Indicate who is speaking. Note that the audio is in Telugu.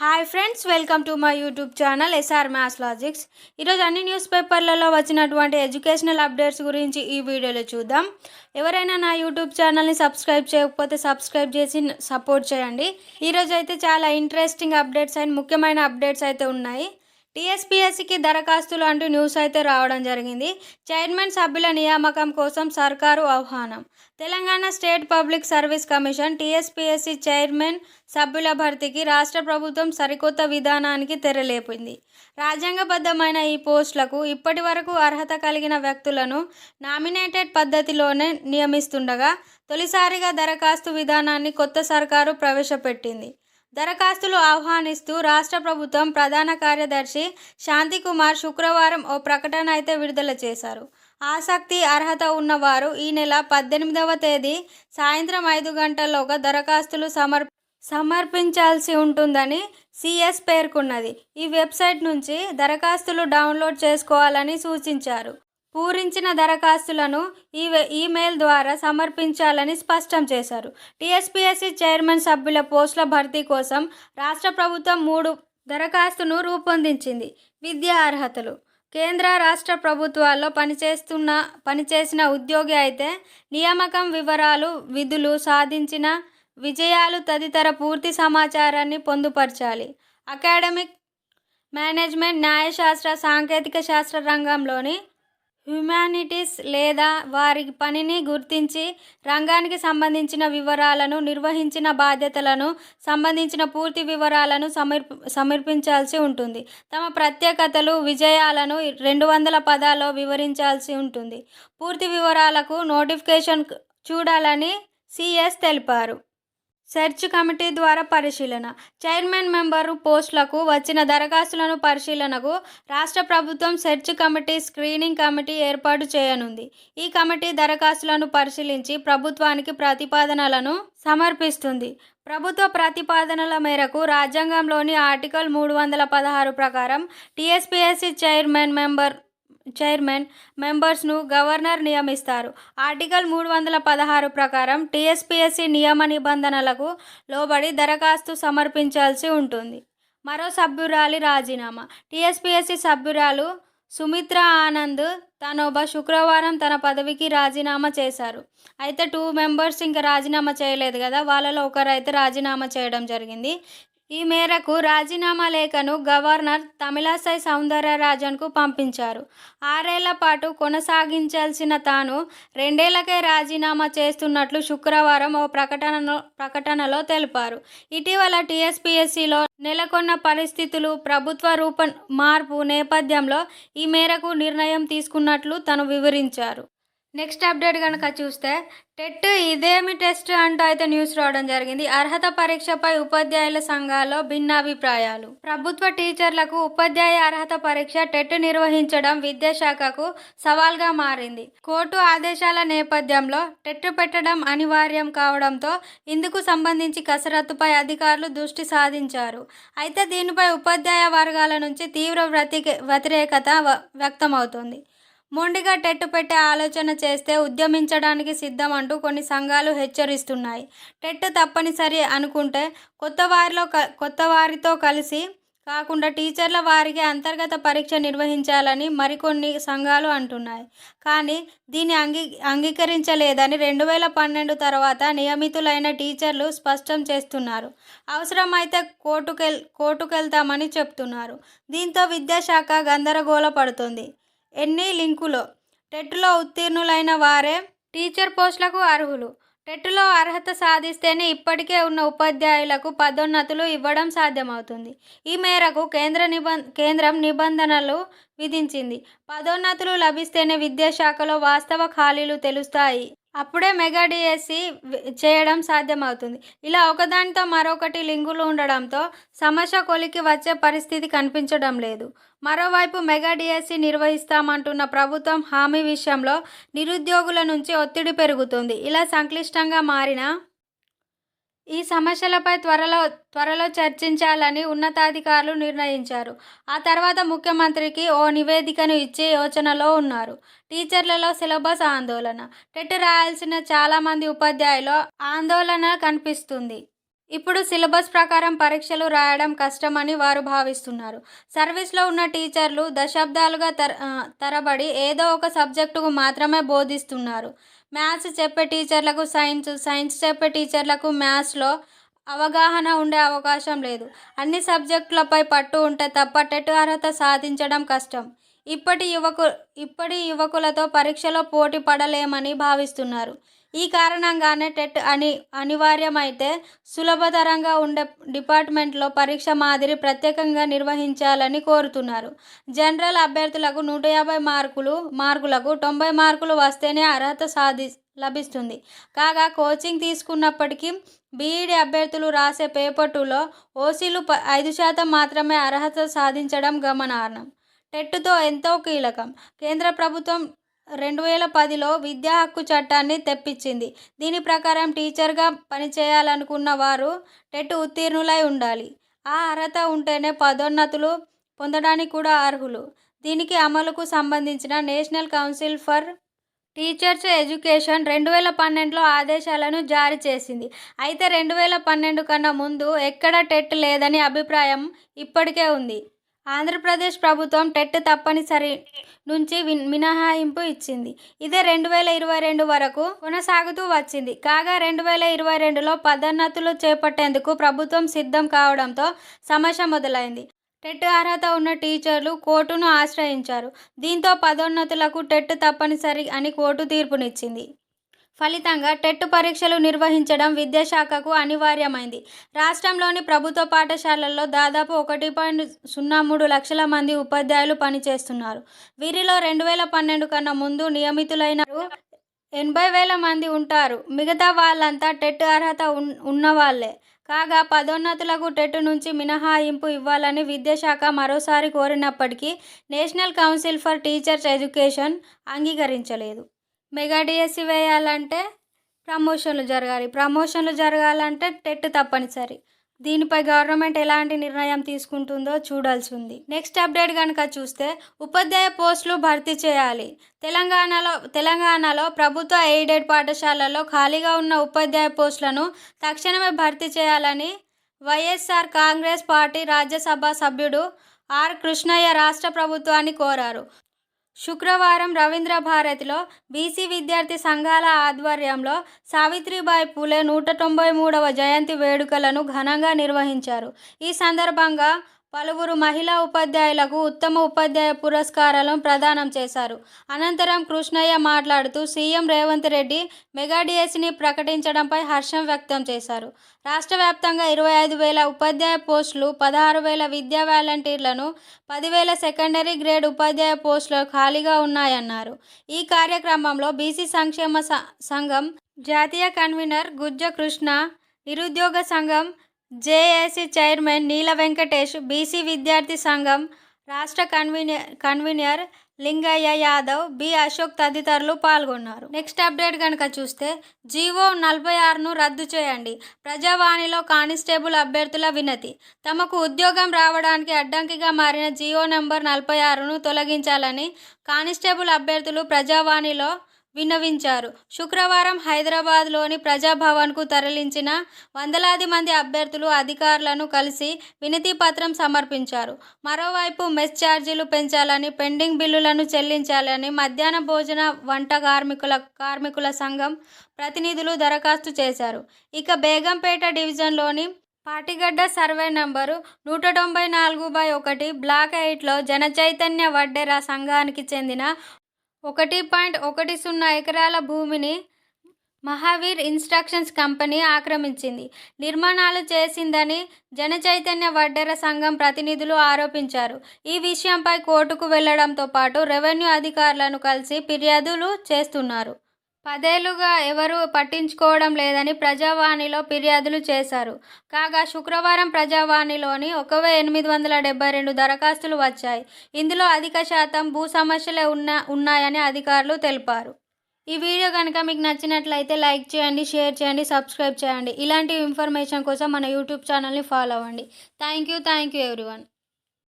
Speaker 1: Hi friends welcome to my YouTube channel S R maths logics ఈరోజు అన్ని న్యూస్ పేపర్లలో వచ్చినటువంటి ఎడ్యుకేషనల్ అప్డేట్స్ గురించి ఈ వీడియోలో చూద్దాం. ఎవరైనా నా యూట్యూబ్ ఛానల్ని సబ్స్క్రైబ్ చేయకపోతే సబ్స్క్రైబ్ చేసి సపోర్ట్ చేయండి. ఈరోజు అయితే చాలా ఇంట్రెస్టింగ్ అప్డేట్స్ అండ్ ముఖ్యమైన అప్డేట్స్ అయితే ఉన్నాయి. టీఎస్పీఎస్సికి దరఖాస్తులు అంటూ న్యూస్ అయితే రావడం జరిగింది. చైర్మన్ సభ్యుల నియామకం కోసం సర్కారు ఆహ్వానం. Telangana state public service commission TSPSC chairman సభ్యుల భర్తీకి రాష్ట్ర ప్రభుత్వం సరికొత్త విధానానికి తెరలేపింది. రాజ్యాంగబద్ధమైన ఈ పోస్టులకు ఇప్పటి వరకు అర్హత కలిగిన వ్యక్తులను నామినేటెడ్ పద్ధతిలోనే నియమిస్తుండగా తొలిసారిగా దరఖాస్తు విధానాన్ని కొత్త సర్కారు ప్రవేశపెట్టింది. దరఖాస్తులు ఆహ్వానిస్తూ రాష్ట్ర ప్రభుత్వం ప్రధాన కార్యదర్శి శాంతికుమార్ శుక్రవారం ఓ ప్రకటన అయితే విడుదల చేశారు. ఆసక్తి అర్హత ఉన్నవారు ఈ నెల పద్దెనిమిదవ తేదీ సాయంత్రం ఐదు గంటల్లోగా దరఖాస్తులు సమర్ సమర్పించాల్సి ఉంటుందని సిఎస్ పేర్కొన్నది. ఈ వెబ్సైట్ నుంచి దరఖాస్తులు డౌన్లోడ్ చేసుకోవాలని సూచించారు. పూరించిన దరఖాస్తులను ఈ ఈమెయిల్ ద్వారా సమర్పించాలని స్పష్టం చేశారు. టీఎస్పీఎస్సీ చైర్మన్ సభ్యుల పోస్టుల భర్తీ కోసం రాష్ట్ర ప్రభుత్వం మూడు దరఖాస్తును రూపొందించింది. విద్యా అర్హతలు. కేంద్ర రాష్ట్ర ప్రభుత్వాల్లో పనిచేస్తున్న పనిచేసిన ఉద్యోగి అయితే నియామకం వివరాలు విధులు సాధించిన విజయాలు తదితర పూర్తి సమాచారాన్ని పొందుపరచాలి. అకాడమిక్ మేనేజ్మెంట్ న్యాయశాస్త్ర సాంకేతిక శాస్త్ర రంగంలోని హ్యుమానిటీస్ లేదా వారి పనిని గుర్తించి రంగానికి సంబంధించిన వివరాలను నిర్వహించిన బాధ్యతలను సంబంధించిన పూర్తి వివరాలను సమర్ప సమర్పించాల్సి ఉంటుంది. తమ ప్రత్యేకతలు విజయాలను రెండు వందల పదాల్లో వివరించాల్సి ఉంటుంది. పూర్తి వివరాలకు నోటిఫికేషన్ చూడాలని సిఎస్ తెలిపారు. సెర్చ్ కమిటీ ద్వారా పరిశీలన. చైర్మన్ మెంబరు పోస్టులకు వచ్చిన దరఖాస్తులను పరిశీలనకు రాష్ట్ర ప్రభుత్వం సెర్చ్ కమిటీ స్క్రీనింగ్ కమిటీ ఏర్పాటు చేయనుంది. ఈ కమిటీ దరఖాస్తులను పరిశీలించి ప్రభుత్వానికి ప్రతిపాదనలను సమర్పిస్తుంది. ప్రభుత్వ ప్రతిపాదనల మేరకు రాజ్యాంగంలోని ఆర్టికల్ మూడు వందల పదహారు ప్రకారం టీఎస్పీఎస్సీ చైర్మన్ మెంబర్ చైర్మన్ మెంబర్స్ను గవర్నర్ నియమిస్తారు. ఆర్టికల్ మూడు వందల పదహారు ప్రకారం టీఎస్పీఎస్సీ నియమ నిబంధనలకు లోబడి దరఖాస్తు సమర్పించాల్సి ఉంటుంది. మరో సభ్యురాలి రాజీనామా. టీఎస్పీఎస్సీ సభ్యురాలు సుమిత్ర ఆనంద్ తనోబ శుక్రవారం తన పదవికి రాజీనామా చేశారు. అయితే టూ మెంబర్స్ ఇంకా రాజీనామా చేయలేదు కదా వాళ్ళలో ఒకరైతే రాజీనామా చేయడం జరిగింది. ఈ మేరకు రాజీనామా లేఖను గవర్నర్ తమిళసై సౌందరరాజన్కు పంపించారు. ఆరేళ్ళ పాటు కొనసాగించాల్సిన తాను రెండేళ్ళకే రాజీనామా చేస్తున్నట్లు శుక్రవారం ఓ ప్రకటనలో ప్రకటనలో తెలిపారు. ఇటీవల టీఎస్పీఎస్సీలో నెలకొన్న పరిస్థితులు ప్రభుత్వ రూప మార్పు నేపథ్యంలో ఈ మేరకు నిర్ణయం తీసుకున్నట్లు తను వివరించారు. నెక్స్ట్ అప్డేట్ కనుక చూస్తే టెట్ ఇదేమి టెస్ట్ అంటూ అయితే న్యూస్ రావడం జరిగింది. అర్హత పరీక్షపై ఉపాధ్యాయుల సంఘాల్లో భిన్నాభిప్రాయాలు. ప్రభుత్వ టీచర్లకు ఉపాధ్యాయ అర్హత పరీక్ష టెట్ నిర్వహించడం విద్యాశాఖకు సవాల్గా మారింది. కోర్టు ఆదేశాల నేపథ్యంలో టెట్ పెట్టడం అనివార్యం కావడంతో ఇందుకు సంబంధించి కసరత్తుపై అధికారులు దృష్టి సాధించారు. అయితే దీనిపై ఉపాధ్యాయ వర్గాల నుంచి తీవ్ర వ్యతిరేకత వ్యక్తమవుతుంది. మొండిగా టెట్టు పెట్టే ఆలోచన చేస్తే ఉద్యమించడానికి సిద్ధం అంటూ కొన్ని సంఘాలు హెచ్చరిస్తున్నాయి. టెట్ తప్పనిసరి అనుకుంటే కొత్త వారిలో కొత్త వారితో కలిసి కాకుండా టీచర్ల వారికి అంతర్గత పరీక్ష నిర్వహించాలని మరికొన్ని సంఘాలు అంటున్నాయి. కానీ దీన్ని అంగీ అంగీకరించలేదని రెండు వేల పన్నెండు తర్వాత నియమితులైన టీచర్లు స్పష్టం చేస్తున్నారు. అవసరమైతే కోర్టుకెల్ కోర్టుకెళ్తామని చెప్తున్నారు. దీంతో విద్యాశాఖ గందరగోళ పడుతుంది ఎన్ని లింకులో? టెట్లో ఉత్తీర్ణులైన వారే టీచర్ పోస్టులకు అర్హులు. టెట్లో అర్హత సాధిస్తేనే ఇప్పటికే ఉన్న ఉపాధ్యాయులకు పదోన్నతులు ఇవ్వడం సాధ్యమవుతుంది. ఈ మేరకు కేంద్ర నిబం కేంద్రం నిబంధనలు విధించింది. పదోన్నతులు లభిస్తేనే విద్యాశాఖలో వాస్తవ ఖాళీలు తెలుస్తాయి. అప్పుడే మెగా డిఎస్సి చేయడం సాధ్యమవుతుంది. ఇలా ఒకదానితో మరొకటి లింకులు ఉండడంతో సమస్య కొలికి వచ్చే పరిస్థితి కనిపించడం లేదు. మరోవైపు మెగా డిఎస్సి నిర్వహిస్తామంటున్న ప్రభుత్వం హామీ విషయంలో నిరుద్యోగుల నుంచి ఒత్తిడి పెరుగుతుంది. ఇలా సంక్లిష్టంగా మారిన ఈ సమస్యలపై త్వరలో త్వరలో చర్చించాలని ఉన్నతాధికారులు నిర్ణయించారు. ఆ తర్వాత ముఖ్యమంత్రికి ఓ నివేదికను ఇచ్చే యోచనలో ఉన్నారు. టీచర్లలో సిలబస్ ఆందోళన. టెట్ రాయాల్సిన చాలామంది ఉపాధ్యాయులు ఆందోళన కనిపిస్తుంది. ఇప్పుడు సిలబస్ ప్రకారం పరీక్షలు రాయడం కష్టమని వారు భావిస్తున్నారు. సర్వీస్లో ఉన్న టీచర్లు దశాబ్దాలుగా తర తరబడి ఏదో ఒక సబ్జెక్టుకు మాత్రమే బోధిస్తున్నారు. మ్యాథ్స్ చెప్పే టీచర్లకు సైన్స్ సైన్స్ చెప్పే టీచర్లకు మ్యాథ్స్లో అవగాహన ఉండే అవకాశం లేదు. అన్ని సబ్జెక్టులపై పట్టు ఉంటే తప్ప టెట్ అర్హత సాధించడం కష్టం. ఇప్పటి యువకు ఇప్పటి యువకులతో పరీక్షలో పోటీ పడలేమని భావిస్తున్నారు. ఈ కారణంగానే టెట్ అని అనివార్యమైతే సులభతరంగా ఉండే డిపార్ట్మెంట్లో పరీక్ష మాదిరి ప్రత్యేకంగా నిర్వహించాలని కోరుతున్నారు. జనరల్ అభ్యర్థులకు నూట యాభై మార్కులు మార్కులకు తొంభై మార్కులు వస్తేనే అర్హత సాధి లభిస్తుంది. కాగా కోచింగ్ తీసుకున్నప్పటికీ బీఈడి అభ్యర్థులు రాసే పేపర్ టూలో ఓసీలు ప ఐదు శాతం మాత్రమే అర్హత సాధించడం గమనార్హం. టెట్తో ఎంతో కీలకం. కేంద్ర ప్రభుత్వం రెండు వేల పదిలో విద్యా హక్కు చట్టాన్ని తెప్పించింది. దీని ప్రకారం టీచర్గా పనిచేయాలనుకున్న వారు టెట్ ఉత్తీర్ణులై ఉండాలి. ఆ అర్హత ఉంటేనే పదోన్నతులు పొందడానికి కూడా అర్హులు. దీనికి అమలుకు సంబంధించిన national council for teachers education రెండు వేల పన్నెండులో ఆదేశాలను జారీ చేసింది. అయితే రెండు వేల పన్నెండు కన్నా ముందు ఎక్కడ టెట్ లేదని అభిప్రాయం ఇప్పటికే ఉంది. ఆంధ్రప్రదేశ్ ప్రభుత్వం టెట్ తప్పనిసరి నుంచి విన్- మినహాయింపు ఇచ్చింది. ఇదే రెండు వేల ఇరవై రెండు వరకు కొనసాగుతూ వచ్చింది. కాగా రెండు వేల ఇరవై రెండులో పదోన్నతులు చేపట్టేందుకు ప్రభుత్వం సిద్ధం కావడంతో సమస్య మొదలైంది. టెట్ అర్హత ఉన్న టీచర్లు కోర్టును ఆశ్రయించారు. దీంతో పదోన్నతులకు టెట్ తప్పనిసరి అని కోర్టు తీర్పునిచ్చింది. ఫలితంగా టెట్ పరీక్షలు నిర్వహించడం విద్యాశాఖకు అనివార్యమైంది. రాష్ట్రంలోని ప్రభుత్వ పాఠశాలల్లో దాదాపు ఒకటి పాయింట్ సున్నా మూడు లక్షల మంది ఉపాధ్యాయులు పనిచేస్తున్నారు. వీరిలో రెండు వేల పన్నెండు కన్నా ముందు నియమితులైన ఎనభై వేల మంది ఉంటారు. మిగతా వాళ్ళంతా టెట్ అర్హత ఉన్ ఉన్నవాళ్ళే కాగా పదోన్నతులకు టెట్ నుంచి మినహాయింపు ఇవ్వాలని విద్యాశాఖ మరోసారి కోరినప్పటికీ national council for teachers education అంగీకరించలేదు. మెగా డిఎస్సి వేయాలంటే ప్రమోషన్లు జరగాలి. ప్రమోషన్లు జరగాలంటే టెట్ తప్పనిసరి. దీనిపై గవర్నమెంట్ ఎలాంటి నిర్ణయం తీసుకుంటుందో చూడాల్సి ఉంది నెక్స్ట్ అప్డేట్ కనుక చూస్తే ఉపాధ్యాయ పోస్టులు భర్తీ చేయాలి. తెలంగాణలో తెలంగాణలో ప్రభుత్వ ఎయిడెడ్ పాఠశాలల్లో ఖాళీగా ఉన్న ఉపాధ్యాయ పోస్టులను తక్షణమే భర్తీ చేయాలని వైఎస్ఆర్ కాంగ్రెస్ పార్టీ రాజ్యసభ సభ్యుడు ఆర్ కృష్ణయ్య రాష్ట్ర ప్రభుత్వాన్ని కోరారు. శుక్రవారం రవీంద్ర భారతిలో బీసీ విద్యార్థి సంఘాల ఆధ్వర్యంలో సావిత్రిబాయి పూలే నూట తొంభై మూడవ జయంతి వేడుకలను ఘనంగా నిర్వహించారు. ఈ సందర్భంగా పలువురు మహిళా ఉపాధ్యాయులకు ఉత్తమ ఉపాధ్యాయ పురస్కారాలను ప్రదానం చేశారు. అనంతరం కృష్ణయ్య మాట్లాడుతూ సీఎం రేవంత్ రెడ్డి మెగా డిఎస్సిని ప్రకటించడంపై హర్షం వ్యక్తం చేశారు. రాష్ట్ర వ్యాప్తంగా ఇరవై ఐదు వేల ఉపాధ్యాయ పోస్టులు పదహారు వేల విద్యా వాలంటీర్లను పదివేల సెకండరీ గ్రేడ్ ఉపాధ్యాయ పోస్టులు ఖాళీగా ఉన్నాయన్నారు. ఈ కార్యక్రమంలో బీసీ సంక్షేమ స- సంఘం జాతీయ కన్వీనర్ గుజ్జ కృష్ణ నిరుద్యోగ సంఘం JAC chairman Neela Venkatesh BC విద్యార్థి సంఘం రాష్ట్ర convener convener Lingaiah Yadav B Ashok తదితరులు పాల్గొన్నారు. నెక్స్ట్ అప్డేట్ కనుక చూస్తే జీవో నలభై ఆరును రద్దు చేయండి. ప్రజావాణిలో కానిస్టేబుల్ అభ్యర్థుల వినతి. తమకు ఉద్యోగం రావడానికి అడ్డంకిగా మారిన జీవో నెంబర్ నలభై ఆరును తొలగించాలని కానిస్టేబుల్ అభ్యర్థులు ప్రజావాణిలో విన్నవించారు. శుక్రవారం హైదరాబాద్లోని ప్రజాభవన్కు తరలించిన వందలాది మంది అభ్యర్థులు అధికారులను కలిసి వినతి పత్రం సమర్పించారు. మరోవైపు మెస్ ఛార్జీలు పెంచాలని పెండింగ్ బిల్లులను చెల్లించాలని మధ్యాహ్న భోజన వంట కార్మికుల కార్మికుల సంఘం ప్రతినిధులు దరఖాస్తు చేశారు. ఇక బేగంపేట డివిజన్లోని పాటిగడ్డ సర్వే నంబరు నూట తొంభై నాలుగు బై ఒకటి బ్లాక్ ఎయిట్లో జనచైతన్య వడ్డెర సంఘానికి చెందిన ఒకటి పాయింట్ ఒకటి సున్నా ఎకరాల భూమిని మహావీర్ ఇన్స్ట్రక్షన్స్ కంపెనీ ఆక్రమించింది. నిర్మాణాలు చేసిందని జనచైతన్య వడ్డెర సంఘం ప్రతినిధులు ఆరోపించారు. ఈ విషయంపై కోర్టుకు వెళ్ళడంతో పాటు రెవెన్యూ అధికారులను కలిసి ఫిర్యాదులు చేస్తున్నారు. పదేళ్ళుగా ఎవరూ పట్టించుకోవడం లేదని ప్రజావాణిలో ఫిర్యాదులు చేశారు. కాగా శుక్రవారం ప్రజావాణిలోని ఒక ఎనిమిది వందల డెబ్బై రెండు దరఖాస్తులు వచ్చాయి. ఇందులో అధిక శాతం భూ సమస్యలే ఉన్న ఉన్నాయని అధికారులు తెలిపారు. ఈ వీడియో కనుక మీకు నచ్చినట్లయితే లైక్ చేయండి షేర్ చేయండి సబ్స్క్రైబ్ చేయండి. ఇలాంటి ఇన్ఫర్మేషన్ కోసం మన యూట్యూబ్ ఛానల్ని ఫాలో అవ్వండి. Thank you thank you everyone.